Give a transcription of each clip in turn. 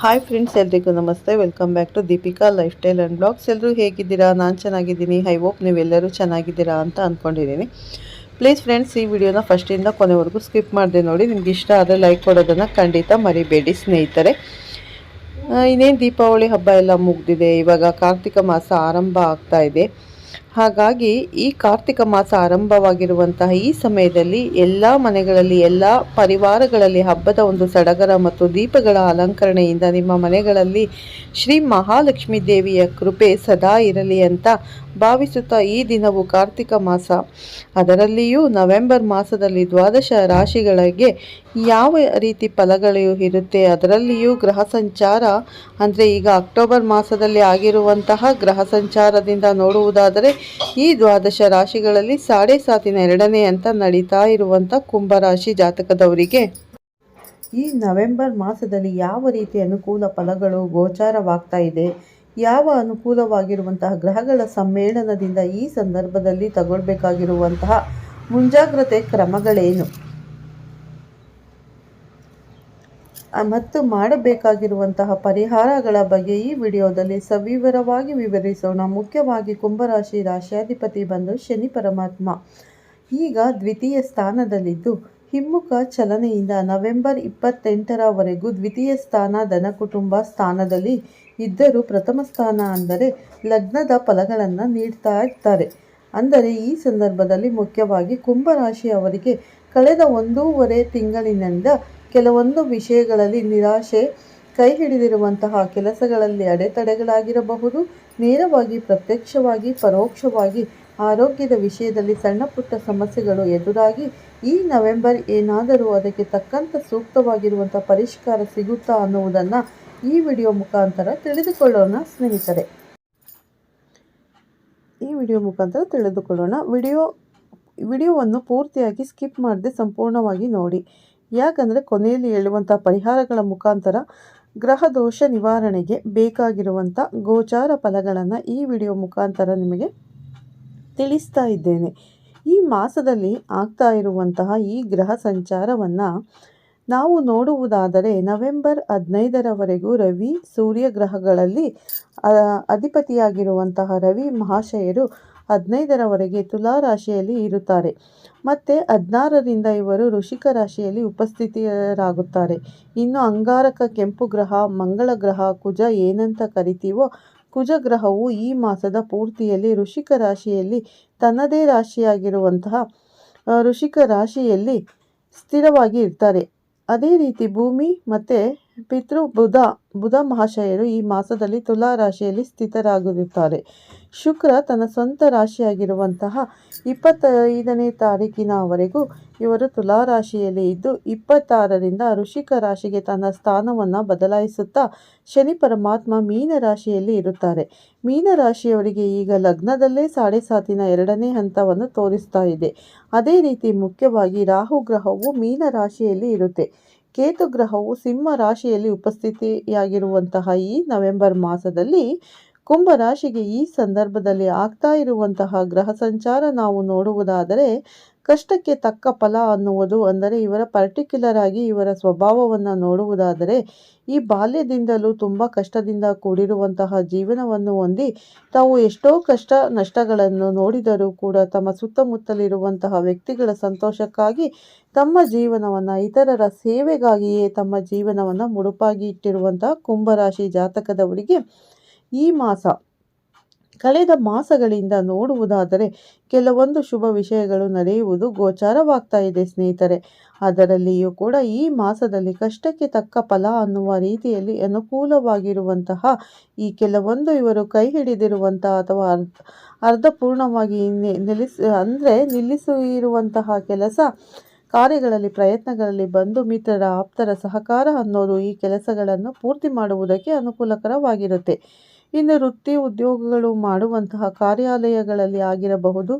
Hi friends ಎಲ್ರಿಗೂ ನಮಸ್ತೆ. Welcome back to Deepika life style and blogs ಎಲ್ಲರೂ ಹೇಗಿದ್ದೀರಾ? ನಾನು ಚೆನ್ನಾಗಿದ್ದೀನಿ. ಐ ಹೋಪ್ ನೀವೆಲ್ಲರೂ ಚೆನ್ನಾಗಿದ್ದೀರಾ ಅಂತ ಅಂದ್ಕೊಂಡಿದ್ದೀನಿ ಪ್ಲೀಸ್ ಫ್ರೆಂಡ್ಸ್ ಈ ವಿಡಿಯೋನ ಫಸ್ಟಿಂದ ಕೊನೆವರೆಗೂ ಸ್ಕಿಪ್ ಮಾಡಿದೆ ನೋಡಿ. ನಿಮ್ಗೆ ಇಷ್ಟ ಆದರೆ ಲೈಕ್ ಕೊಡೋದನ್ನು ಖಂಡಿತ ಮರಿಬೇಡಿ ಸ್ನೇಹಿತರೆ. ಇನ್ನೇನು ದೀಪಾವಳಿ ಹಬ್ಬ ಎಲ್ಲ ಮುಗ್ದಿದೆ. ಇವಾಗ ಕಾರ್ತಿಕ ಮಾಸ ಆರಂಭ ಆಗ್ತಾ ಇದೆ. ಹಾಗಾಗಿ ಈ ಕಾರ್ತಿಕ ಮಾಸ ಆರಂಭವಾಗಿರುವಂತಹ ಈ ಸಮಯದಲ್ಲಿ ಎಲ್ಲ ಮನೆಗಳಲ್ಲಿ, ಎಲ್ಲ ಪರಿವಾರಗಳಲ್ಲಿ ಹಬ್ಬದ ಒಂದು ಸಡಗರ ಮತ್ತು ದೀಪಗಳ ಅಲಂಕರಣೆಯಿಂದ ನಿಮ್ಮ ಮನೆಗಳಲ್ಲಿ ಶ್ರೀ ಮಹಾಲಕ್ಷ್ಮೀ ದೇವಿಯ ಕೃಪೆ ಸದಾ ಇರಲಿ ಅಂತ ಭಾವಿಸುತ್ತಾ ಈ ದಿನವು ಕಾರ್ತಿಕ ಮಾಸ. ಅದರಲ್ಲಿಯೂ ನವೆಂಬರ್ ಮಾಸದಲ್ಲಿ ದ್ವಾದಶ ರಾಶಿಗಳಿಗೆ ಯಾವ ರೀತಿ ಫಲಗಳು ಇರುತ್ತೆ ಅದರಲ್ಲಿಯೂ ಗ್ರಹ ಸಂಚಾರ, ಅಂದರೆ ಈಗ ಅಕ್ಟೋಬರ್ ಮಾಸದಲ್ಲಿ ಆಗಿರುವಂತಹ ಗ್ರಹ ಸಂಚಾರದಿಂದ ನೋಡುವುದಾದರೆ ಈ ದ್ವಾದಶ ರಾಶಿಗಳಲ್ಲಿ ಸಾಡೆ ಸಾತಿನ ಎರಡನೇ ಅಂತ ನಡೀತಾ ಇರುವಂಥ ಕುಂಭರಾಶಿ ಜಾತಕದವರಿಗೆ. ಈ ನವೆಂಬರ್ ಮಾಸದಲ್ಲಿ ಯಾವ ರೀತಿ ಅನುಕೂಲ ಫಲಗಳು ಗೋಚಾರವಾಗ್ತಾ ಇದೆ? ಯಾವ ಅನುಕೂಲವಾಗಿರುವಂತಹ ಗ್ರಹಗಳ ಸಮ್ಮೇಳನದಿಂದ ಈ ಸಂದರ್ಭದಲ್ಲಿ ತಗೊಳ್ಬೇಕಾಗಿರುವಂತಹ ಮುಂಜಾಗ್ರತೆ ಕ್ರಮಗಳೇನು? ಮತ್ತು ಮಾಡಬೇಕಾಗಿರುವಂತಹ ಪರಿಹಾರಗಳ ಬಗ್ಗೆ ಈ ವಿಡಿಯೋದಲ್ಲಿ ಸವಿವರವಾಗಿ ವಿವರಿಸೋಣ. ಮುಖ್ಯವಾಗಿ ಕುಂಭರಾಶಿ ರಾಶ್ಯಾಧಿಪತಿ ಬಂದು ಶನಿ ಪರಮಾತ್ಮ. ಈಗ ದ್ವಿತೀಯ ಸ್ಥಾನದಲ್ಲಿದ್ದು ಹಿಮ್ಮುಖ ಚಲನೆಯಿಂದ ನವೆಂಬರ್ ಇಪ್ಪತ್ತೆಂಟರವರೆಗೂ ದ್ವಿತೀಯ ಸ್ಥಾನ ಧನ ಕುಟುಂಬ ಸ್ಥಾನದಲ್ಲಿ ಇದ್ದರೂ ಪ್ರಥಮ ಸ್ಥಾನ ಅಂದರೆ ಲಗ್ನದ ಫಲಗಳನ್ನು ನೀಡ್ತಾ ಇರ್ತಾರೆ ಅಂದರೆ ಈ ಸಂದರ್ಭದಲ್ಲಿ ಮುಖ್ಯವಾಗಿ ಕುಂಭರಾಶಿಯವರಿಗೆ ಕಳೆದ ಒಂದೂವರೆ ತಿಂಗಳಿನಿಂದ ಕೆಲವೊಂದು ವಿಷಯಗಳಲ್ಲಿ ನಿರಾಶೆ, ಕೈ ಹಿಡಿದಿರುವಂತಹ ಕೆಲಸಗಳಲ್ಲಿ ಅಡೆತಡೆಗಳಾಗಿರಬಹುದು. ನೇರವಾಗಿ ಪ್ರತ್ಯಕ್ಷವಾಗಿ, ಪರೋಕ್ಷವಾಗಿ ಆರೋಗ್ಯದ ವಿಷಯದಲ್ಲಿ ಸಣ್ಣ ಪುಟ್ಟ ಸಮಸ್ಯೆಗಳು ಎದುರಾಗಿ ಈ ನವೆಂಬರ್ ಏನಾದರೂ ಅದಕ್ಕೆ ತಕ್ಕಂಥ ಸೂಕ್ತವಾಗಿರುವಂಥ ಪರಿಷ್ಕಾರ ಸಿಗುತ್ತಾ ಅನ್ನುವುದನ್ನು ಈ ವಿಡಿಯೋ ಮುಖಾಂತರ ತಿಳಿದುಕೊಳ್ಳೋಣ, ಸ್ನೇಹಿತರೆ. ಈ ವಿಡಿಯೋ ಮುಖಾಂತರ ತಿಳಿದುಕೊಳ್ಳೋಣ. ವಿಡಿಯೋ, ವಿಡಿಯೋವನ್ನು ಪೂರ್ತಿಯಾಗಿ ಸ್ಕಿಪ್ ಮಾಡದೆ ಸಂಪೂರ್ಣವಾಗಿ ನೋಡಿ. ಯಾಕಂದರೆ ಕೊನೆಯಲ್ಲಿ ಹೇಳುವಂಥ ಪರಿಹಾರಗಳ ಮುಖಾಂತರ ಗ್ರಹ ದೋಷ ನಿವಾರಣೆಗೆ ಬೇಕಾಗಿರುವಂಥ ಗೋಚಾರ ಫಲಗಳನ್ನು ಈ ವಿಡಿಯೋ ಮುಖಾಂತರ ನಿಮಗೆ ತಿಳಿಸ್ತಾ ಇದ್ದೇನೆ. ಈ ಮಾಸದಲ್ಲಿ ಆಗ್ತಾ ಇರುವಂತಹ ಈ ಗ್ರಹ ಸಂಚಾರವನ್ನು ನಾವು ನೋಡುವುದಾದರೆ ನವೆಂಬರ್ ಹದಿನೈದರವರೆಗೂ ರವಿ ಸೂರ್ಯ ಗ್ರಹಗಳಲ್ಲಿ ಅಧಿಪತಿಯಾಗಿರುವಂತಹ ರವಿ ಮಹಾಶಯರು ಹದಿನೈದರವರೆಗೆ ತುಲಾ ರಾಶಿಯಲ್ಲಿ ಇರುತ್ತಾರೆ. ಮತ್ತು ಹದಿನಾರರಿಂದ ಇವರು ಋಷಿಕ ರಾಶಿಯಲ್ಲಿ ಉಪಸ್ಥಿತಿಯರಾಗುತ್ತಾರೆ. ಇನ್ನು ಅಂಗಾರಕ ಕೆಂಪು ಗ್ರಹ, ಮಂಗಳ ಗ್ರಹ, ಕುಜ ಏನಂತ ಕರಿತೀವೋ ಕುಜ ಗ್ರಹವು ಈ ಮಾಸದ ಪೂರ್ತಿಯಲ್ಲಿ ಋಷಿಕ ರಾಶಿಯಲ್ಲಿ ತನ್ನದೇ ರಾಶಿಯಾಗಿರುವಂತಹ ಋಷಿಕ ರಾಶಿಯಲ್ಲಿ ಸ್ಥಿರವಾಗಿ ಇರ್ತಾರೆ. ಅದೇ ರೀತಿ ಭೂಮಿ ಮತ್ತು ಪಿತೃ ಬುಧ ಬುಧ ಮಹಾಶಯರು ಈ ಮಾಸದಲ್ಲಿ ತುಲಾ ರಾಶಿಯಲ್ಲಿ ಸ್ಥಿತರಾಗಿರುತ್ತಾರೆ ಶುಕ್ರ ತನ್ನ ಸ್ವಂತ ರಾಶಿಯಾಗಿರುವಂತಹ ಇಪ್ಪತ್ತೈದನೇ ತಾರೀಕಿನವರೆಗೂ ಇವರು ತುಲಾ ರಾಶಿಯಲ್ಲಿ ಇದ್ದು, ಇಪ್ಪತ್ತಾರರಿಂದ ಋಷಿಕ ರಾಶಿಗೆ ತನ್ನ ಸ್ಥಾನವನ್ನು ಬದಲಾಯಿಸುತ್ತಾ ಶನಿ ಪರಮಾತ್ಮ ಮೀನ ರಾಶಿಯಲ್ಲಿ ಇರುತ್ತಾರೆ. ಮೀನ ರಾಶಿಯವರಿಗೆ ಈಗ ಲಗ್ನದಲ್ಲೇ ಸಾತಿನ ಎರಡನೇ ಹಂತವನ್ನು ತೋರಿಸ್ತಾ ಇದೆ. ಅದೇ ರೀತಿ ಮುಖ್ಯವಾಗಿ ರಾಹು ಗ್ರಹವು ಮೀನ ರಾಶಿಯಲ್ಲಿ ಇರುತ್ತೆ. ಕೇತು ಗ್ರಹವು ಸಿಂಹ ರಾಶಿಯಲ್ಲಿ ಉಪಸ್ಥಿತಿಯಾಗಿರುವಂತಹ ಈ ನವೆಂಬರ್ ಮಾಸದಲ್ಲಿ ಕುಂಭ ರಾಶಿಗೆ ಈ ಸಂದರ್ಭದಲ್ಲಿ ಆಗ್ತಾ ಇರುವಂತಹ ಗ್ರಹ ಸಂಚಾರ ನಾವು ನೋಡುವುದಾದರೆ ಕಷ್ಟಕ್ಕೆ ತಕ್ಕ ಫಲ ಅನ್ನುವುದು ಅಂದರೆ ಇವರ ಪರ್ಟಿಕ್ಯುಲರ್ ಆಗಿ ಇವರ ಸ್ವಭಾವವನ್ನು ನೋಡುವುದಾದರೆ ಈ ಬಾಲ್ಯದಿಂದಲೂ ತುಂಬ ಕಷ್ಟದಿಂದ ಕೂಡಿರುವಂತಹ ಜೀವನವನ್ನು ಹೊಂದಿ ತಾವು ಎಷ್ಟೋ ಕಷ್ಟ ನಷ್ಟಗಳನ್ನು ನೋಡಿದರೂ ಕೂಡ ತಮ್ಮ ಸುತ್ತಮುತ್ತಲಿರುವಂತಹ ವ್ಯಕ್ತಿಗಳ ಸಂತೋಷಕ್ಕಾಗಿ ತಮ್ಮ ಜೀವನವನ್ನು, ಇತರರ ಸೇವೆಗಾಗಿಯೇ ತಮ್ಮ ಜೀವನವನ್ನು ಮುಡುಪಾಗಿ ಇಟ್ಟಿರುವಂತಹ ಕುಂಭರಾಶಿ ಜಾತಕದವರಿಗೆ ಈ ಮಾಸ ಕಳೆದ ಮಾಸಗಳಿಂದ ನೋಡುವುದಾದರೆ ಕೆಲವೊಂದು ಶುಭ ವಿಷಯಗಳು ನಡೆಯುವುದು ಗೋಚಾರವಾಗ್ತಾ ಇದೆ ಸ್ನೇಹಿತರೆ. ಅದರಲ್ಲಿಯೂ ಕೂಡ ಈ ಮಾಸದಲ್ಲಿ ಕಷ್ಟಕ್ಕೆ ತಕ್ಕ ಫಲ ಅನ್ನುವ ರೀತಿಯಲ್ಲಿ ಅನುಕೂಲವಾಗಿರುವಂತಹ ಈ ಕೆಲವೊಂದು ಇವರು ಕೈ ಹಿಡಿದಿರುವಂತಹ ಅಥವಾ ಅರ್ಧ, ಅರ್ಧಪೂರ್ಣವಾಗಿ ನಿಲ್ಲಿಸ ಅಂದರೆ ನಿಲ್ಲಿಸಿರುವಂತಹ ಕೆಲಸ ಕಾರ್ಯಗಳಲ್ಲಿ, ಪ್ರಯತ್ನಗಳಲ್ಲಿ ಬಂಧು ಮಿತ್ರರ, ಆಪ್ತರ ಸಹಕಾರ ಅನ್ನೋದು ಈ ಕೆಲಸಗಳನ್ನು ಪೂರ್ತಿ ಮಾಡುವುದಕ್ಕೆ ಅನುಕೂಲಕರವಾಗಿರುತ್ತೆ. ಇನ್ನು ವೃತ್ತಿ ಉದ್ಯೋಗಗಳು ಮಾಡುವಂತಹ ಕಾರ್ಯಾಲಯಗಳಲ್ಲಿ ಆಗಿರಬಹುದು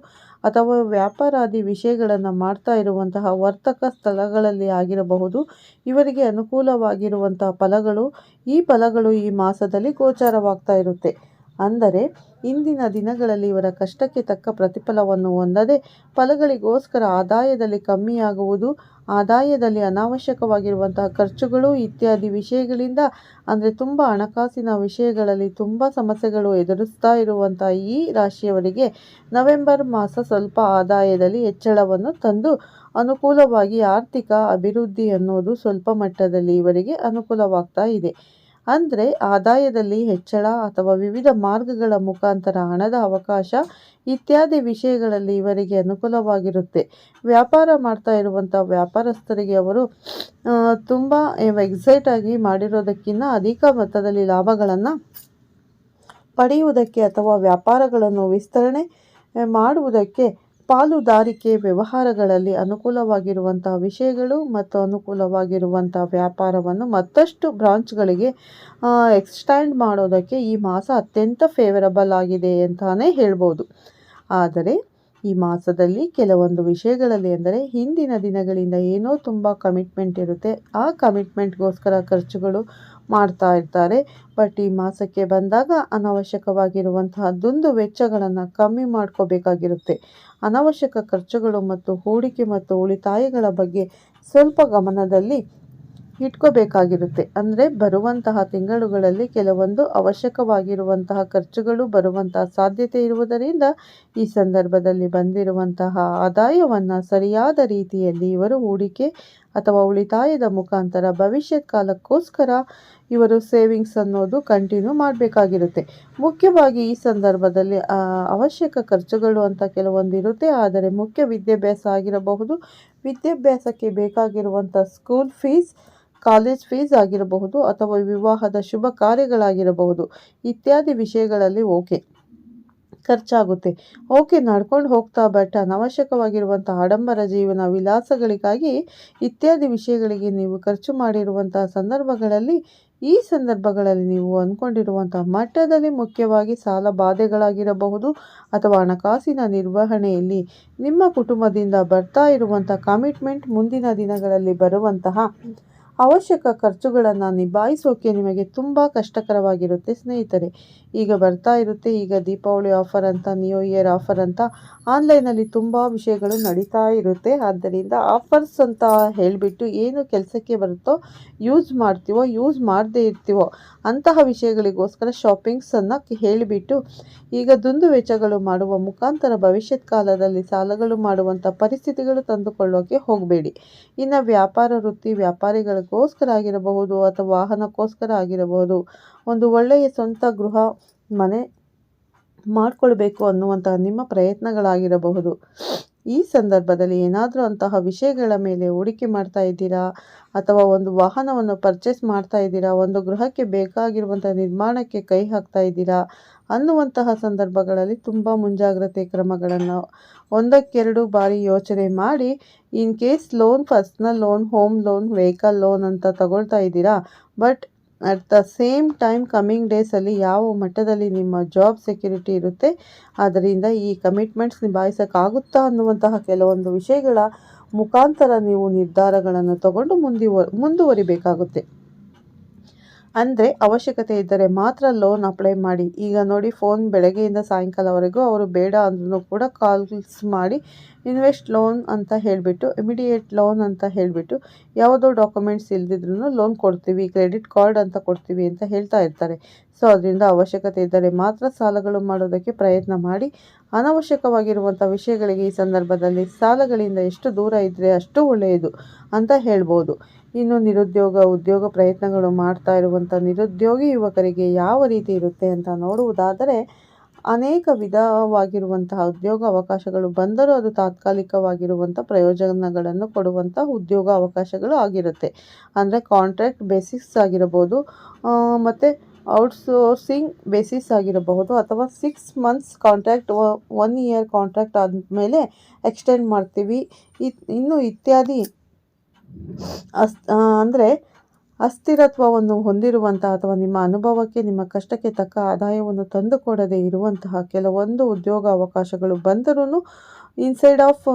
ಅಥವಾ ವ್ಯಾಪಾರಾದಿ ವಿಷಯಗಳನ್ನು ಮಾಡ್ತಾ ಇರುವಂತಹ ವರ್ತಕ ಸ್ಥಳಗಳಲ್ಲಿ ಆಗಿರಬಹುದು. ಇವರಿಗೆ ಅನುಕೂಲವಾಗಿರುವಂತಹ ಫಲಗಳು ಈ ಫಲಗಳು ಈ ಮಾಸದಲ್ಲಿ ಗೋಚಾರವಾಗ್ತಾ ಇರುತ್ತೆ. ಅಂದರೆ ಇಂದಿನ ದಿನಗಳಲ್ಲಿ ಇವರ ಕಷ್ಟಕ್ಕೆ ತಕ್ಕ ಪ್ರತಿಫಲವನ್ನು ಹೊಂದದೆ ಫಲಗಳಿಗೋಸ್ಕರ ಆದಾಯದಲ್ಲಿ ಕಮ್ಮಿಯಾಗುವುದು ಆದಾಯದಲ್ಲಿ ಅನಾವಶ್ಯಕವಾಗಿರುವಂತಹ ಖರ್ಚುಗಳು ಇತ್ಯಾದಿ ವಿಷಯಗಳಿಂದ, ಅಂದರೆ ತುಂಬ ಹಣಕಾಸಿನ ವಿಷಯಗಳಲ್ಲಿ ತುಂಬ ಸಮಸ್ಯೆಗಳು ಎದುರಿಸ್ತಾ ಇರುವಂಥ ಈ ರಾಶಿಯವರಿಗೆ ನವೆಂಬರ್ ಮಾಸ ಸ್ವಲ್ಪ ಆದಾಯದಲ್ಲಿ ಹೆಚ್ಚಳವನ್ನು ತಂದು, ಅನುಕೂಲವಾಗಿ ಆರ್ಥಿಕ ಅಭಿವೃದ್ಧಿ ಅನ್ನೋದು ಸ್ವಲ್ಪ ಮಟ್ಟದಲ್ಲಿ ಇವರಿಗೆ ಅನುಕೂಲವಾಗ್ತಾ ಇದೆ. ಅಂದರೆ ಆದಾಯದಲ್ಲಿ ಹೆಚ್ಚಳ ಅಥವಾ ವಿವಿಧ ಮಾರ್ಗಗಳ ಮುಖಾಂತರ ಹಣದ ಅವಕಾಶ ಇತ್ಯಾದಿ ವಿಷಯಗಳಲ್ಲಿ ಇವರಿಗೆ ಅನುಕೂಲವಾಗಿರುತ್ತೆ. ವ್ಯಾಪಾರ ಮಾಡ್ತಾ ಇರುವಂಥ ವ್ಯಾಪಾರಸ್ಥರಿಗೆ ಅವರು ತುಂಬ ಎಕ್ಸೈಟ್ ಆಗಿ ಮಾಡಿರೋದಕ್ಕಿಂತ ಅಧಿಕ ಮೊತ್ತದಲ್ಲಿ ಲಾಭಗಳನ್ನು ಪಡೆಯುವುದಕ್ಕೆ ಅಥವಾ ವ್ಯಾಪಾರಗಳನ್ನು ವಿಸ್ತರಣೆ ಮಾಡುವುದಕ್ಕೆ ಪಾಲುದಾರಿಕೆ ವ್ಯವಹಾರಗಳಲ್ಲಿ ಅನುಕೂಲವಾಗಿರುವಂತಹ ವಿಷಯಗಳು ಮತ್ತು ಅನುಕೂಲವಾಗಿರುವಂತಹ ವ್ಯಾಪಾರವನ್ನು ಮತ್ತಷ್ಟು ಬ್ರಾಂಚ್ಗಳಿಗೆ ಎಕ್ಸ್ಟ್ಯಾಂಡ್ ಮಾಡೋದಕ್ಕೆ ಈ ಮಾಸ ಅತ್ಯಂತ ಫೇವರಬಲ್ ಆಗಿದೆ ಅಂತಲೇ ಹೇಳ್ಬೋದು. ಆದರೆ ಈ ಮಾಸದಲ್ಲಿ ಕೆಲವೊಂದು ವಿಷಯಗಳಲ್ಲಿ ಅಂದರೆ ಹಿಂದಿನ ದಿನಗಳಿಂದ ಏನೋ ತುಂಬ ಕಮಿಟ್ಮೆಂಟ್ ಇರುತ್ತೆ. ಆ ಕಮಿಟ್ಮೆಂಟ್ಗೋಸ್ಕರ ಖರ್ಚುಗಳು ಮಾಡ್ತಾ ಇರ್ತಾರೆ ಬಟ್ ಈ ಮಾಸಕ್ಕೆ ಬಂದಾಗ ಅನವಶ್ಯಕವಾಗಿರುವಂತಹ ದುಂದು ವೆಚ್ಚಗಳನ್ನು ಕಮ್ಮಿ ಮಾಡ್ಕೋಬೇಕಾಗಿರುತ್ತೆ. ಅನವಶ್ಯಕ ಖರ್ಚುಗಳು ಮತ್ತು ಹೂಡಿಕೆ ಮತ್ತು ಉಳಿತಾಯಗಳ ಬಗ್ಗೆ ಸ್ವಲ್ಪ ಗಮನದಲ್ಲಿ ಇಟ್ಕೋಬೇಕಾಗಿರುತ್ತೆ. ಅಂದರೆ ಬರುವಂತಹ ತಿಂಗಳುಗಳಲ್ಲಿ ಕೆಲವೊಂದು ಅವಶ್ಯಕವಾಗಿರುವಂತಹ ಖರ್ಚುಗಳು ಬರುವಂತಹ ಸಾಧ್ಯತೆ ಇರುವುದರಿಂದ ಈ ಸಂದರ್ಭದಲ್ಲಿ ಬಂದಿರುವಂತಹ ಆದಾಯವನ್ನು ಸರಿಯಾದ ರೀತಿಯಲ್ಲಿ ಇವರು ಹೂಡಿಕೆ ಅಥವಾ ಉಳಿತಾಯದ ಮುಖಾಂತರ ಭವಿಷ್ಯದ ಕಾಲಕ್ಕೋಸ್ಕರ ಇವರು ಸೇವಿಂಗ್ಸ್ ಅನ್ನೋದು ಕಂಟಿನ್ಯೂ ಮಾಡಬೇಕಾಗಿರುತ್ತೆ. ಮುಖ್ಯವಾಗಿ ಈ ಸಂದರ್ಭದಲ್ಲಿ ಅವಶ್ಯಕ ಖರ್ಚುಗಳು ಅಂತ ಕೆಲವೊಂದು ಇರುತ್ತೆ ಆದರೆ ಮುಖ್ಯ ವಿದ್ಯಾಭ್ಯಾಸ ಆಗಿರಬಹುದು, ವಿದ್ಯಾಭ್ಯಾಸಕ್ಕೆ ಬೇಕಾಗಿರುವಂಥ ಸ್ಕೂಲ್ ಫೀಸ್ ಕಾಲೇಜ್ ಫೀಸ್ ಆಗಿರಬಹುದು ಅಥವಾ ವಿವಾಹದ ಶುಭ ಕಾರ್ಯಗಳಾಗಿರಬಹುದು. ಇತ್ಯಾದಿ ವಿಷಯಗಳಲ್ಲಿ ಓಕೆ. ಖರ್ಚಾಗುತ್ತೆ. ಓಕೆ, ನಡ್ಕೊಂಡು ಹೋಗ್ತಾ ಬಟ್ ಅನವಶ್ಯಕವಾಗಿರುವಂಥ ಆಡಂಬರ ಜೀವನ ವಿಲಾಸಗಳಿಗಾಗಿ ಇತ್ಯಾದಿ ವಿಷಯಗಳಿಗೆ ನೀವು ಖರ್ಚು ಮಾಡಿರುವಂಥ ಸಂದರ್ಭಗಳಲ್ಲಿ, ಈ ಸಂದರ್ಭಗಳಲ್ಲಿ ನೀವು ಅಂದ್ಕೊಂಡಿರುವಂಥ ಮಟ್ಟದಲ್ಲಿ ಮುಖ್ಯವಾಗಿ ಸಾಲ ಬಾಧೆಗಳಾಗಿರಬಹುದು ಅಥವಾ ಹಣಕಾಸಿನ ನಿರ್ವಹಣೆಯಲ್ಲಿ ನಿಮ್ಮ ಕುಟುಂಬದಿಂದ ಬರ್ತಾ ಇರುವಂಥ ಕಮಿಟ್ಮೆಂಟ್ ಮುಂದಿನ ದಿನಗಳಲ್ಲಿ ಬರುವಂತಹ ಅವಶ್ಯಕ ಖರ್ಚುಗಳನ್ನು ನಿಭಾಯಿಸೋಕೆ ನಿಮಗೆ ತುಂಬ ಕಷ್ಟಕರವಾಗಿರುತ್ತೆ ಸ್ನೇಹಿತರೆ. ಈಗ ಬರ್ತಾ ಇರುತ್ತೆ, ಈಗ ದೀಪಾವಳಿ ಆಫರ್ ಅಂತ ನ್ಯೂ ಇಯರ್ ಆಫರ್ ಅಂತ ಆನ್ಲೈನಲ್ಲಿ ತುಂಬ ವಿಷಯಗಳು ನಡೀತಾ ಇರುತ್ತೆ. ಆದ್ದರಿಂದ ಆಫರ್ಸ್ ಅಂತ ಹೇಳಿಬಿಟ್ಟು ಏನು ಕೆಲಸಕ್ಕೆ ಬರುತ್ತೋ ಯೂಸ್ ಮಾಡ್ತೀವೋ ಯೂಸ್ ಮಾಡದೇ ಇರ್ತೀವೋ, ಅಂತಹ ವಿಷಯಗಳಿಗೋಸ್ಕರ ಶಾಪಿಂಗ್ಸನ್ನು ಹೇಳಿಬಿಟ್ಟು, ಈಗ ದುಂದು ವೆಚ್ಚಗಳು ಮಾಡುವ ಮುಖಾಂತರ ಭವಿಷ್ಯತ್ ಕಾಲದಲ್ಲಿ ಸಾಲಗಳು ಮಾಡುವಂಥ ಪರಿಸ್ಥಿತಿಗಳು ತಂದುಕೊಳ್ಳೋಕೆ ಹೋಗಬೇಡಿ. ಇನ್ನು ವ್ಯಾಪಾರ ವೃತ್ತಿ ವ್ಯಾಪಾರಿಗಳಿಗೋಸ್ಕರ ಆಗಿರಬಹುದು ಅಥವಾ ವಾಹನಕ್ಕೋಸ್ಕರ ಆಗಿರಬಹುದು. ಒಂದು ಒಳ್ಳೆಯ ಸ್ವಂತ ಗೃಹ ಮನೆ ಮಾಡಿಕೊಳ್ಬೇಕು ಅನ್ನುವಂತಹ ನಿಮ್ಮ ಪ್ರಯತ್ನಗಳಾಗಿರಬಹುದು. ಈ ಸಂದರ್ಭದಲ್ಲಿ ಏನಾದರೂ ಅಂತಹ ವಿಷಯಗಳ ಮೇಲೆ ಹೂಡಿಕೆ ಮಾಡ್ತಾ ಇದ್ದೀರಾ? ಅಥವಾ ಒಂದು ವಾಹನವನ್ನು ಪರ್ಚೇಸ್ ಮಾಡ್ತಾ ಇದ್ದೀರಾ? ಒಂದು ಗೃಹಕ್ಕೆ ಬೇಕಾಗಿರುವಂಥ ನಿರ್ಮಾಣಕ್ಕೆ ಕೈ ಹಾಕ್ತಾ ಇದ್ದೀರಾ? ಅನ್ನುವಂತಹ ಸಂದರ್ಭಗಳಲ್ಲಿ ತುಂಬ ಮುಂಜಾಗ್ರತೆ ಕ್ರಮಗಳನ್ನು ಒಂದಕ್ಕೆರಡು ಬಾರಿ ಯೋಚನೆ ಮಾಡಿ, in case loan, personal loan, home loan, vehicle loan ಅಂತ ತಗೊಳ್ತಾ ಇದ್ದೀರಾ? But at the same time coming ಡೇಸಲ್ಲಿ ಯಾವ ಮಟ್ಟದಲ್ಲಿ ನಿಮ್ಮ ಜಾಬ್ ಸೆಕ್ಯೂರಿಟಿ ಇರುತ್ತೆ, ಅದರಿಂದ ಈ ಕಮಿಟ್ಮೆಂಟ್ಸ್ ನಿಭಾಯಿಸೋಕ್ಕಾಗುತ್ತಾ? ಅನ್ನುವಂತಹ ಕೆಲವೊಂದು ವಿಷಯಗಳ ಮುಖಾಂತರ ನೀವು ನಿರ್ಧಾರಗಳನ್ನು ತಗೊಂಡು ಮುಂದಿವ, ಮುಂದುವರಿಬೇಕಾಗುತ್ತೆ. ಅಂದರೆ ಅವಶ್ಯಕತೆ ಇದ್ದರೆ ಮಾತ್ರ ಲೋನ್ ಅಪ್ಲೈ ಮಾಡಿ. ಈಗ ನೋಡಿ ಫೋನ್ ಬೆಳಗ್ಗೆಯಿಂದ ಸಾಯಂಕಾಲವರೆಗೂ ಅವರು ಬೇಡ ಅಂದ್ರೂ ಕೂಡ ಕಾಲ್ಸ್ ಮಾಡಿ ಇನ್ವೆಸ್ಟ್ ಲೋನ್ ಅಂತ ಹೇಳಿಬಿಟ್ಟು ಇಮಿಡಿಯೇಟ್ ಲೋನ್ ಅಂತ ಹೇಳಿಬಿಟ್ಟು ಯಾವುದೋ ಡಾಕ್ಯುಮೆಂಟ್ಸ್ ಇಲ್ದಿದ್ರೂ ಲೋನ್ ಕೊಡ್ತೀವಿ ಕ್ರೆಡಿಟ್ ಕಾರ್ಡ್ ಅಂತ ಕೊಡ್ತೀವಿ ಅಂತ ಹೇಳ್ತಾ ಇರ್ತಾರೆ. ಸೊ ಅದರಿಂದ ಅವಶ್ಯಕತೆ ಇದ್ದರೆ ಮಾತ್ರ ಸಾಲಗಳು ಮಾಡೋದಕ್ಕೆ ಪ್ರಯತ್ನ ಮಾಡಿ. ಅನವಶ್ಯಕವಾಗಿರುವಂಥ ವಿಷಯಗಳಿಗೆ ಈ ಸಂದರ್ಭದಲ್ಲಿ ಸಾಲಗಳಿಂದ ಎಷ್ಟು ದೂರ ಇದ್ದರೆ ಅಷ್ಟು ಒಳ್ಳೆಯದು ಅಂತ ಹೇಳ್ಬೋದು. ಇನ್ನು ನಿರುದ್ಯೋಗ, ಉದ್ಯೋಗ ಪ್ರಯತ್ನಗಳು ಮಾಡ್ತಾ ಇರುವಂಥ ನಿರುದ್ಯೋಗಿ ಯುವಕರಿಗೆ ಯಾವ ರೀತಿ ಇರುತ್ತೆ ಅಂತ ನೋಡುವುದಾದರೆ, ಅನೇಕ ವಿಧವಾಗಿರುವಂತಹ ಉದ್ಯೋಗ ಅವಕಾಶಗಳು ಬಂದರೂ ಅದು ತಾತ್ಕಾಲಿಕವಾಗಿರುವಂಥ ಪ್ರಯೋಜನಗಳನ್ನು ಕೊಡುವಂಥ ಉದ್ಯೋಗ ಅವಕಾಶಗಳು ಆಗಿರುತ್ತೆ. ಅಂದರೆ ಕಾಂಟ್ರಾಕ್ಟ್ ಬೇಸಿಸ್ ಆಗಿರಬಹುದು ಮತ್ತು ಔಟ್ಸೋರ್ಸಿಂಗ್ ಬೇಸಿಸ್ ಆಗಿರಬಹುದು, ಅಥವಾ six months contract one year contract ಆದಮೇಲೆ ಎಕ್ಸ್ಟೆಂಡ್ ಮಾಡ್ತೀವಿ. ಇನ್ನು ಇತ್ಯಾದಿ ಅಸ್ ಅಂದರೆ ಅಸ್ಥಿರತ್ವವನ್ನು ಹೊಂದಿರುವಂತಹ ಅಥವಾ ನಿಮ್ಮ ಅನುಭವಕ್ಕೆ, ನಿಮ್ಮ ಕಷ್ಟಕ್ಕೆ ತಕ್ಕ ಆದಾಯವನ್ನು ತಂದುಕೊಡದೇ ಇರುವಂತಹ ಕೆಲವೊಂದು ಉದ್ಯೋಗ ಅವಕಾಶಗಳು ಬಂದರೂ ಇನ್ಸೈಡ್ ಆಫ್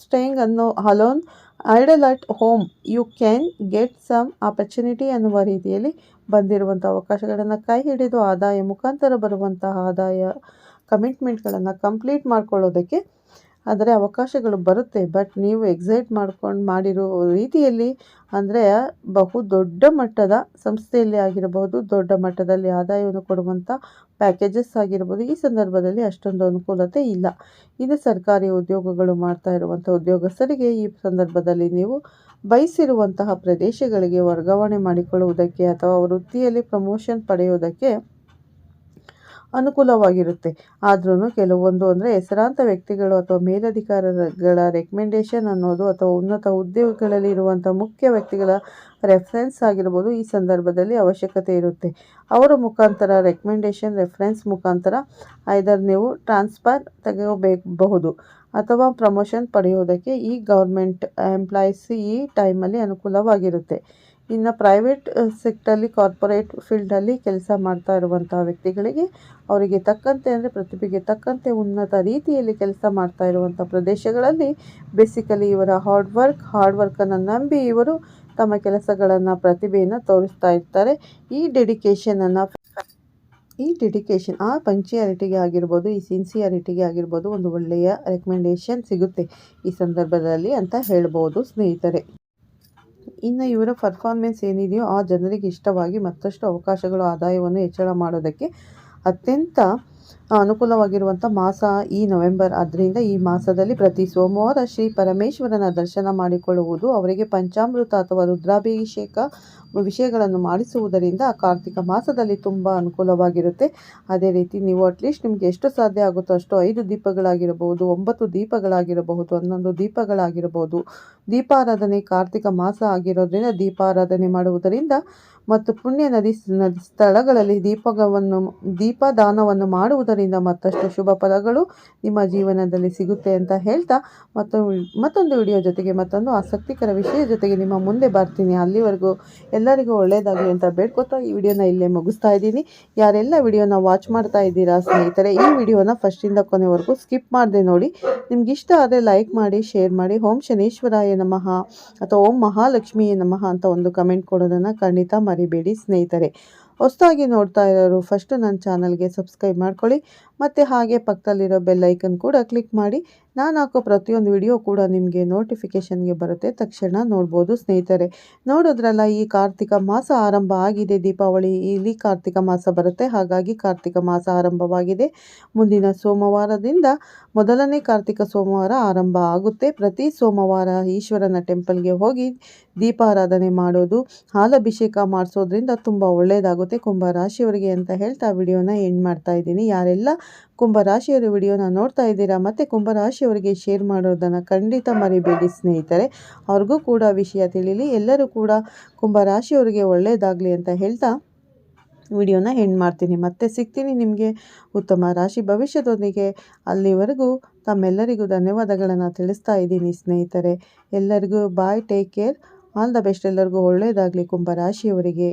ಸ್ಟೇಯಿಂಗ್ ಅನ್ನೋ alone idle at home you can get some opportunity ಅನ್ನುವ ರೀತಿಯಲ್ಲಿ ಬಂದಿರುವಂಥ ಅವಕಾಶಗಳನ್ನು ಕೈ ಹಿಡಿದು ಆದಾಯ ಮುಖಾಂತರ ಬರುವಂತಹ ಆದಾಯ ಕಮಿಟ್ಮೆಂಟ್ಗಳನ್ನು ಕಂಪ್ಲೀಟ್ ಮಾಡ್ಕೊಳ್ಳೋದಕ್ಕೆ ಆದರೆ ಅವಕಾಶಗಳು ಬರುತ್ತೆ. ಬಟ್ ನೀವು ಎಕ್ಸೈಟ್ ಮಾಡ್ಕೊಂಡು ಮಾಡಿರೋ ರೀತಿಯಲ್ಲಿ ಅಂದರೆ ಬಹು ದೊಡ್ಡ ಮಟ್ಟದ ಸಂಸ್ಥೆಯಲ್ಲಿ ಆಗಿರಬಹುದು ದೊಡ್ಡ ಮಟ್ಟದಲ್ಲಿ ಆದಾಯವನ್ನು ಕೊಡುವಂಥ ಪ್ಯಾಕೇಜಸ್ ಆಗಿರ್ಬೋದು, ಈ ಸಂದರ್ಭದಲ್ಲಿ ಅಷ್ಟೊಂದು ಅನುಕೂಲತೆ ಇಲ್ಲ. ಇದು ಸರ್ಕಾರಿ ಉದ್ಯೋಗಗಳು ಮಾಡ್ತಾ ಇರುವಂಥ ಉದ್ಯೋಗಸ್ಥರಿಗೆ ಈ ಸಂದರ್ಭದಲ್ಲಿ ನೀವು ಬಯಸಿರುವಂತಹ ಪ್ರದೇಶಗಳಿಗೆ ವರ್ಗಾವಣೆ ಮಾಡಿಕೊಳ್ಳುವುದಕ್ಕೆ ಅಥವಾ ವೃತ್ತಿಯಲ್ಲಿ ಪ್ರಮೋಷನ್ ಪಡೆಯುವುದಕ್ಕೆ ಅನುಕೂಲವಾಗಿರುತ್ತೆ. ಆದ್ರೂ ಕೆಲವೊಂದು ಅಂದರೆ ಹೆಸರಾಂತ ವ್ಯಕ್ತಿಗಳು ಅಥವಾ ಮೇಲಧಿಕಾರಿಗಳ ರೆಕಮೆಂಡೇಶನ್ ಅನ್ನೋದು ಅಥವಾ ಉನ್ನತ ಹುದ್ದೆಗಳಲ್ಲಿ ಇರುವಂಥ ಮುಖ್ಯ ವ್ಯಕ್ತಿಗಳ ರೆಫರೆನ್ಸ್ ಆಗಿರ್ಬೋದು ಈ ಸಂದರ್ಭದಲ್ಲಿ ಅವಶ್ಯಕತೆ ಇರುತ್ತೆ. ಅವರ ಮುಖಾಂತರ ರೆಕಮೆಂಡೇಶನ್ ರೆಫರೆನ್ಸ್ ಮುಖಾಂತರ ಐದರ್ ನೀವು ಟ್ರಾನ್ಸ್ಫರ್ ತೆಗೆಯಬೇಕಬಹುದು ಅಥವಾ ಪ್ರಮೋಷನ್ ಪಡೆಯೋದಕ್ಕೆ ಈ ಗೌರ್ಮೆಂಟ್ ಎಂಪ್ಲಾಯೀಸ್ ಈ ಟೈಮಲ್ಲಿ ಅನುಕೂಲವಾಗಿರುತ್ತೆ. ಇನ್ನು ಪ್ರೈವೇಟ್ ಸೆಕ್ಟರ್ಲಿ ಕಾರ್ಪೊರೇಟ್ ಫೀಲ್ಡಲ್ಲಿ ಕೆಲಸ ಮಾಡ್ತಾ ಇರುವಂಥ ವ್ಯಕ್ತಿಗಳಿಗೆ ಅವರಿಗೆ ತಕ್ಕಂತೆ ಅಂದರೆ ಪ್ರತಿಭೆಗೆ ತಕ್ಕಂತೆ ಉನ್ನತ ರೀತಿಯಲ್ಲಿ ಕೆಲಸ ಮಾಡ್ತಾ ಇರುವಂಥ ಪ್ರದೇಶಗಳಲ್ಲಿ ಬೇಸಿಕಲಿ ಇವರ ಹಾರ್ಡ್ ವರ್ಕ್ ಹಾರ್ಡ್ ವರ್ಕನ್ನು ನಂಬಿ ಇವರು ತಮ್ಮ ಕೆಲಸಗಳನ್ನು, ಪ್ರತಿಭೆಯನ್ನು ತೋರಿಸ್ತಾ ಇರ್ತಾರೆ. ಈ ಡೆಡಿಕೇಶನನ್ನು ಈ ಡೆಡಿಕೇಶನ್ ಆ ಪಂಕ್ಚುಯಾಲಿಟಿಗೆ ಆಗಿರ್ಬೋದು, ಈ ಸಿನ್ಸಿಯಾರಿಟಿಗೆ ಆಗಿರ್ಬೋದು ಒಂದು ಒಳ್ಳೆಯ ರೆಕಮೆಂಡೇಶನ್ ಸಿಗುತ್ತೆ ಈ ಸಂದರ್ಭದಲ್ಲಿ ಅಂತ ಹೇಳ್ಬೋದು ಸ್ನೇಹಿತರೆ. ಇನ್ನು ಇವರ ಪರ್ಫಾರ್ಮೆನ್ಸ್ ಏನಿದೆಯೋ ಆ ಜನರಿಗೆ ಇಷ್ಟವಾಗಿ ಮತ್ತಷ್ಟು ಅವಕಾಶಗಳು ಆದಾಯವನ್ನು ಹೆಚ್ಚಳ ಮಾಡೋದಕ್ಕೆ ಅತ್ಯಂತ ಅನುಕೂಲವಾಗಿರುವಂಥ ಮಾಸ ಈ ನವೆಂಬರ್ ಆದ್ದರಿಂದ ಈ ಮಾಸದಲ್ಲಿ ಪ್ರತಿ ಸೋಮವಾರ ಶ್ರೀ ಪರಮೇಶ್ವರನ ದರ್ಶನ ಮಾಡಿಕೊಳ್ಳುವುದು, ಅವರಿಗೆ ಪಂಚಾಮೃತ ಅಥವಾ ರುದ್ರಾಭಿಷೇಕ ವಿಷಯಗಳನ್ನು ಮಾಡಿಸುವುದರಿಂದ ಕಾರ್ತಿಕ ಮಾಸದಲ್ಲಿ ತುಂಬ ಅನುಕೂಲವಾಗಿರುತ್ತೆ. ಅದೇ ರೀತಿ ನೀವು ಅಟ್ಲೀಸ್ಟ್ ನಿಮಗೆ ಎಷ್ಟು ಸಾಧ್ಯ ಆಗುತ್ತೋ ಅಷ್ಟು ಐದು ದೀಪಗಳಾಗಿರಬಹುದು, ಒಂಬತ್ತು ದೀಪಗಳಾಗಿರಬಹುದು, ಹನ್ನೊಂದು ದೀಪಗಳಾಗಿರಬಹುದು. ದೀಪಾರಾಧನೆ ಕಾರ್ತಿಕ ಮಾಸ ಆಗಿರೋದ್ರಿಂದ ದೀಪಾರಾಧನೆ ಮಾಡುವುದರಿಂದ ಮತ್ತು ಪುಣ್ಯ ನದಿ ಸ್ಥಳಗಳಲ್ಲಿ ದೀಪವನ್ನು ದೀಪದಾನವನ್ನು ಮಾಡುವುದರಿಂದ ಮತ್ತಷ್ಟು ಶುಭ ಫಲಗಳು ನಿಮ್ಮ ಜೀವನದಲ್ಲಿ ಸಿಗುತ್ತೆ ಅಂತ ಹೇಳ್ತಾ ಮತ್ತೊಂದು ಮತ್ತೊಂದು ವಿಡಿಯೋ ಜೊತೆಗೆ ಮತ್ತೊಂದು ಆಸಕ್ತಿಕರ ವಿಷಯ ಜೊತೆಗೆ ನಿಮ್ಮ ಮುಂದೆ ಬರ್ತೀನಿ. ಅಲ್ಲಿವರೆಗೂ ಎಲ್ಲರಿಗೂ ಒಳ್ಳೆಯದಾಗಲಿ ಅಂತ ಬೇಡ್ಕೊತಾ ಈ ವಿಡಿಯೋನ ಇಲ್ಲೇ ಮುಗಿಸ್ತಾ ಇದ್ದೀನಿ. ಯಾರೆಲ್ಲ ವಿಡಿಯೋನ ವಾಚ್ ಮಾಡ್ತಾ ಇದ್ದೀರಾ ಸ್ನೇಹಿತರೆ, ಈ ವಿಡಿಯೋನ ಫಸ್ಟಿಂದ ಕೊನೆವರೆಗೂ ಸ್ಕಿಪ್ ಮಾಡದೆ ನೋಡಿ. ನಿಮ್ಗೆ ಇಷ್ಟ ಆದರೆ ಲೈಕ್ ಮಾಡಿ, ಶೇರ್ ಮಾಡಿ. ಓಂ ಶನೇಶ್ವರಾಯ ನಮಃ ಅಥವಾ ಓಂ ಮಹಾಲಕ್ಷ್ಮಿಯ ನಮಃ ಅಂತ ಒಂದು ಕಮೆಂಟ್ ಕೊಡೋದನ್ನು ಖಂಡಿತ ಮರಿಬೇಡಿ ಸ್ನೇಹಿತರೆ. ಹೊಸದಾಗಿ ನೋಡ್ತಾ ಇರೋರು ಫಸ್ಟು ನನ್ನ ಚಾನಲ್ಗೆ ಸಬ್ಸ್ಕ್ರೈಬ್ ಮಾಡ್ಕೊಳ್ಳಿ. ಮತ್ತು ಹಾಗೆ ಪಕ್ಕದಲ್ಲಿರೋ ಬೆಲ್ ಐಕನ್ ಕೂಡ ಕ್ಲಿಕ್ ಮಾಡಿ. ನಾನು ಹಾಕೋ ಪ್ರತಿಯೊಂದು ವಿಡಿಯೋ ಕೂಡ ನಿಮಗೆ ನೋಟಿಫಿಕೇಷನ್ಗೆ ಬರುತ್ತೆ. ತಕ್ಷಣ ನೋಡ್ಬೋದು ಸ್ನೇಹಿತರೆ. ನೋಡೋದ್ರಲ್ಲ ಈ ಕಾರ್ತಿಕ ಮಾಸ ಆರಂಭ ಆಗಿದೆ. ದೀಪಾವಳಿ, ಇಲ್ಲಿ ಕಾರ್ತಿಕ ಮಾಸ ಬರುತ್ತೆ. ಹಾಗಾಗಿ ಕಾರ್ತಿಕ ಮಾಸ ಆರಂಭವಾಗಿದೆ. ಮುಂದಿನ ಸೋಮವಾರದಿಂದ ಮೊದಲನೇ ಕಾರ್ತಿಕ ಸೋಮವಾರ ಆರಂಭ ಆಗುತ್ತೆ. ಪ್ರತಿ ಸೋಮವಾರ ಈಶ್ವರನ ಟೆಂಪಲ್ಗೆ ಹೋಗಿ ದೀಪಾರಾಧನೆ ಮಾಡೋದು, ಹಾಲಭಿಷೇಕ ಮಾಡಿಸೋದ್ರಿಂದ ತುಂಬ ಒಳ್ಳೆಯದಾಗುತ್ತೆ ಕುಂಭ ರಾಶಿಯವರಿಗೆ ಅಂತ ಹೇಳ್ತಾ ವಿಡಿಯೋನ ಎಂಡ್ ಮಾಡ್ತಾ ಇದ್ದೀನಿ. ಯಾರೆಲ್ಲ ಕುಂಭರಾಶಿಯವರ ವಿಡಿಯೋನ ನೋಡ್ತಾ ಇದ್ದೀರಾ? ಮತ್ತು ಕುಂಭರಾಶಿಯವರಿಗೆ ಶೇರ್ ಮಾಡೋದನ್ನು ಖಂಡಿತ ಮರಿಬೇಡಿ ಸ್ನೇಹಿತರೆ. ಅವ್ರಿಗೂ ಕೂಡ ವಿಷಯ ತಿಳಿಲಿ. ಎಲ್ಲರೂ ಕೂಡ ಕುಂಭರಾಶಿಯವರಿಗೆ ಒಳ್ಳೆಯದಾಗಲಿ ಅಂತ ಹೇಳ್ತಾ ವಿಡಿಯೋನ ಎಂಡ್ ಮಾಡ್ತೀನಿ. ಮತ್ತೆ ಸಿಗ್ತೀನಿ ನಿಮಗೆ ಉತ್ತಮ ರಾಶಿ ಭವಿಷ್ಯದೊಂದಿಗೆ. ಅಲ್ಲಿವರೆಗೂ ತಮ್ಮೆಲ್ಲರಿಗೂ ಧನ್ಯವಾದಗಳನ್ನು ತಿಳಿಸ್ತಾ ಇದ್ದೀನಿ ಸ್ನೇಹಿತರೆ. ಎಲ್ಲರಿಗೂ bye take care all the best ಎಲ್ಲರಿಗೂ ಒಳ್ಳೆಯದಾಗಲಿ ಕುಂಭರಾಶಿಯವರಿಗೆ.